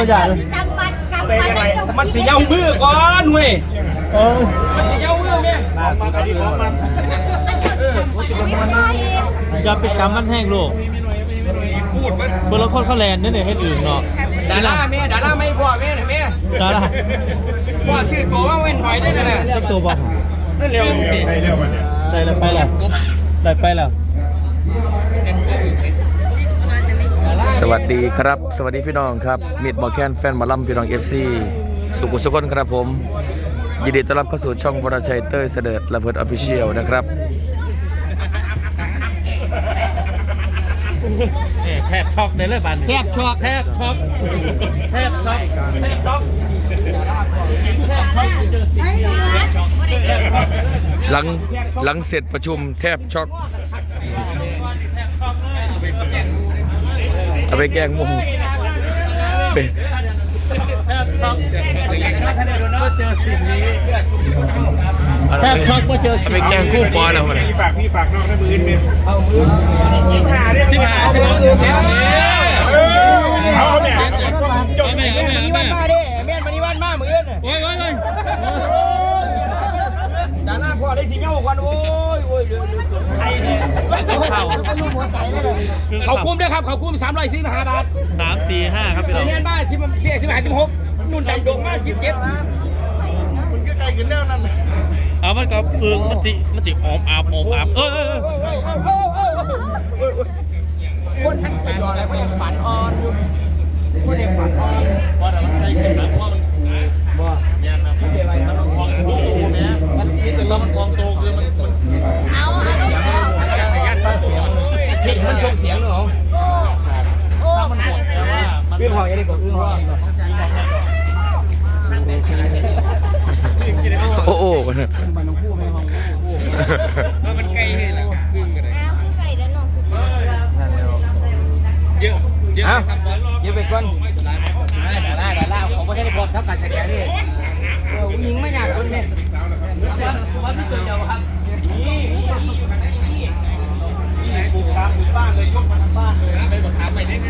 ตัวใหญ่เลยจำบัตรกำเป็นบัตยังไงรมันสีเย้ามือก่อนเว้ยเออมันสีเย้ามือแม่ไม่ใช่อย่าไปกำมันแห้งลูกพูดมันเบอร์ละคนเขาแลนด์นี่เนี่ยเฮ็ดอื่นเนาะดาราแม่ดาราไม่พ่อแม่น่ะแม่ดาราพ่อชื่อตัวว่าเว้นหน่อยได้น่ะเจ้าตัวบอกนั่นเร็วได้แล้วไปแล้วได้ไปแล้ว วัสดีครับ สวัสดีพี่น้องครับมิดบอแคนแฟนหมาลัมพี่น้องเอฟซีสุขุสุขนครับผม ยินดีต้อนรับเข้าสู่ช่องวรชัยเต้ยเสด็จระเบิดออฟฟิเชียลนะครับนี่แทบช็อกได้เลยบันแทบช็อกแทบช็อกแทบช็อกแม่ช็อกหลังหลังเสร็จประชุมแทบช็อก เอาไปแกล้งมุงไปแทบช็อกเมื่อเจอสิ่งนี้แทบช็อกเมื่อเจอเอาสิ่งไปแกล้งคู่ปอแล้วมันพี่ฝากพี่ฝากน้องนะมืออื่นเนี่ยสิบห้าเรียกที่หาใช่ไหมแม่เเอาเนี่ยอาแม่เอาแม่เอาแม่มาดิแม่นมานี่วันมามืออื่นโอ้ยโอ้ยโอ้ยดาราพ่อได้สีเย้าก่อนโอ้ เขาคุ้มด้วยครับเขาคุ้มสามร้อยสี่สิบาทสามสี่ห้าครับพี่น้องเรียนบ้านสิบเสียสิบห้าสิบหกนุ่นดำดงมาสิบเจ็ดมันก็ไกลขึ้นแล้วนั่นเอามันก็เอืองมันจิมันจิออมอาบออมอาบเออเออคนทั้งปีรอแล้วคนยังฝันอ่อนอยู่คนยังฝันอ่อนว่าแต่มันไกลขึ้นแล้วเพราะมันบ่ยันนะมันมันกองโตเนี่ยมัน นี่แต่เรามันกองโตคือมันมันเอาเอาเอายัดฟังเสียงเห็นมันส่งเสียงหรอถ้ามันหมดแต่ว่ามันอื้อหอยยังได้กว่าอื้อหอยโอ้โอ้มันใกล้เลยล่ะอึ้งกันเลยเอาขึ้นไปแล้วน้องสุดเยอะเยอะครับเยอะไปก่อนไดาราดาราเขาไม่ใช่พร้อมทับการแสดงนี่ยิงไม่อยากคนเนี่ย ว่าพี่ตัวเดียวครับ นี่นี่บุกตามบุกบ้านเลยยกมาทั้งบ้านเลยไปบอกถามไปได้ไง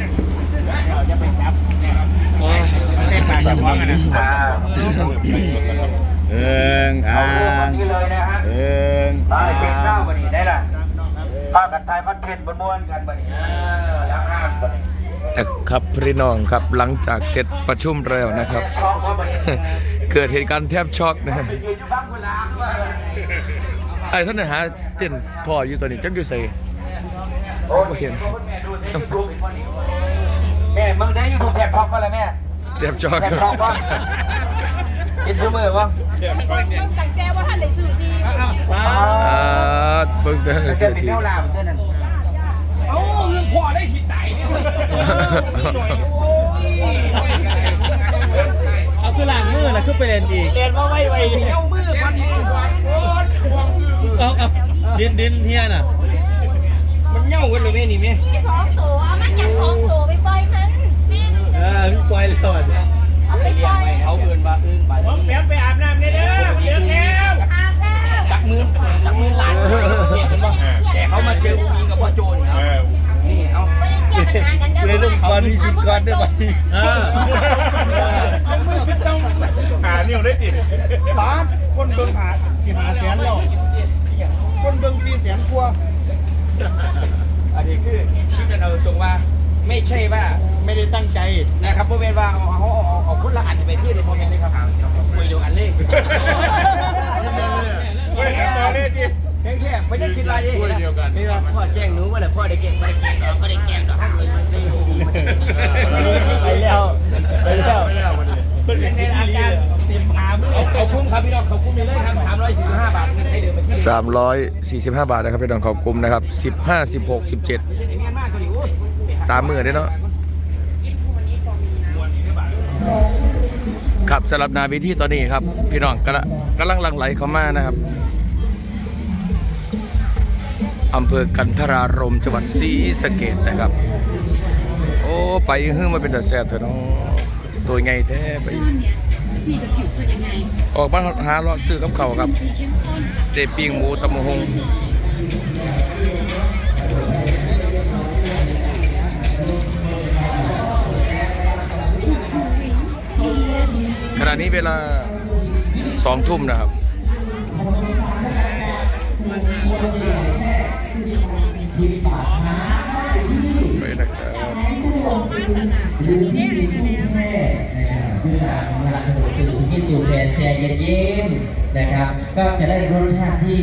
เราจะไปจับเส้นทางแบบว่ากันนะเอิงอ่างเอิงตายเก่งเศร้าบันนี้ได้ละภากันไทยพัดเพนบนม้วนกันบันนี้ล้างห้ามบันนี้นะครับพี่น้องครับหลังจากเสร็จประชุมแล้วนะครับเขาบันนี้เกิดเหตุการณ์แทบช็อกนะ ยืนอยู่บ้างเวลาว่าไอ้ท่านนะหาเต้นพ่ออยู่ตัวนี้จังอยู่ใส่โอ้เห็นแม่ดูในยูทูบอีกวันนี้แม่มึงได้ยูทูบแทบช็อกป่ะล่ะแม่แทบช็อกแทบช็อกป่ะกินชั่วโมงป่ะต้องตั้งใจว่าท่านได้ชื่อจริงอ่าเบิ่งเต้นเสีเสียยติดทีเท่าลามเท่านั้นเอ้าเรื่องพ่อได้สิตายเนี่ย หน่อยโอ้ยเอาคือหลังมือแล้วคือไปเล่นอีกเรียนว่าไว้ไว้เจ้ามือพันมือโอ้ยเอาเอาดินดินเฮียน่ะ มันเน่ากันเลยแม่นี่แม่มีสองตัว กี่ยวปัญหากันเด้อเลยลูกก่อนมีกินก่อนด้วยบัดนี้เออหาเนี่ยได้ติบ้านคนเบิ่งหาสี่หาแสนแล้วคนเบิ่งสี่แสนกว่าอันนี้คือคิดกันเอาตรงว่าไม่ใช่ว่าไม่ได้ตั้งใจนะครับพ่อแม่ว่าเอาเอาเอาเอาคนละอันไปที่ในพ่อแม่เลยครับคุยเดียวกันเลย ไม่ได้ตั้งใจเลยจี แค่แค่ไม่ได้คิดอะไรเลยนี่ว่าพ่อแจ้งหนูว่าแหละพ่อได้เก่งไม่ได้เก่งก็ได้แก่งก็ทั้งเลยไปแล้วไปแล้วเป็นในอาการเต็มพามเขาคุ้มครับพี่น้องเขาคุ้มเลยครับ345บาทเงินไทยเดิมไปที่345บาทนะครับพี่น้องขอบคุมนะครับ15 16 17เมียนมากเขาดิโอ้ยสามหมื่นได้เนาะครับสำหรับนาวิธีตอนนี้ครับ พี่น้องกำลังกำลังหลังไหลเข้ามานะครับ อำเภอกันทรารมจังหวัดศรีสะเกดนะครับ โอ้ไปฮึ่งมาเป็นแต่แซ่บเถอะเนาะตัวไงแท้ไปออกมาหาเลาะซื้อกับเขาวครับ เจปิ้งหมูตำมะฮงขณะนี้เวลาสองทุ่มนะครับ ดูที่ดินที่แช่นะครับเพื่อเวลาสะดวกสะดวกที่ตู้แช่แช่เย็นๆนะครับ ก็จะได้รสชาติที่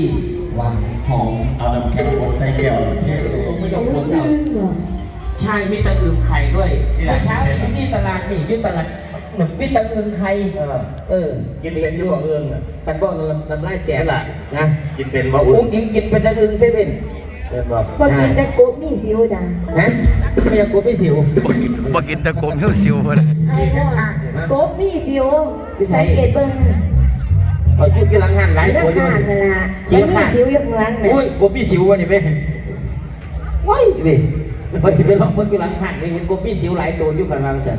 หวานหอมเอาน้ำแข็งบดใส่แก้วเทสูงไม่ต้องคนเอาใช่มีตะอึงไข่ด้วยเมื่อเช้าอยู่ที่ตลาดนี่อยุ่ตลาดมีตะอึงไข่เออ กินเป็นอยู่บ่เอิงอะกันบอกน้ำน้ำลายแตกล่ะนะ กินเป็นบ่อุ้งนยิงกินเป็นตะอึงเซเว่น เป็นบ่บ่กินแต่กุ๊กนี่สิวจ้ะฮะไม่อยากกลัวไม่สิวบ่กินบ่กินตะโกมเหี้ยวสิวพุ่นไอ้พ่อกุ๊กนี่สิวสังเกตเบิ่งเอายุดกำลังหันหลายเรื่องคนอยู่ข้างนั่นล่ะแล้วมีสิวอยู่ข้างหลังน่ะอุ้ยกบพี่สิววะนี่แม่ว้ายเว้ยว่าสิไปลองเบิ่งอยู่หลังหันได้เห็นกบพี่สิวหลายตัวอยู่ข้างหลังเสร็จ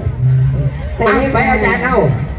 ไปไปเรียกไปอาจารย์เอาไ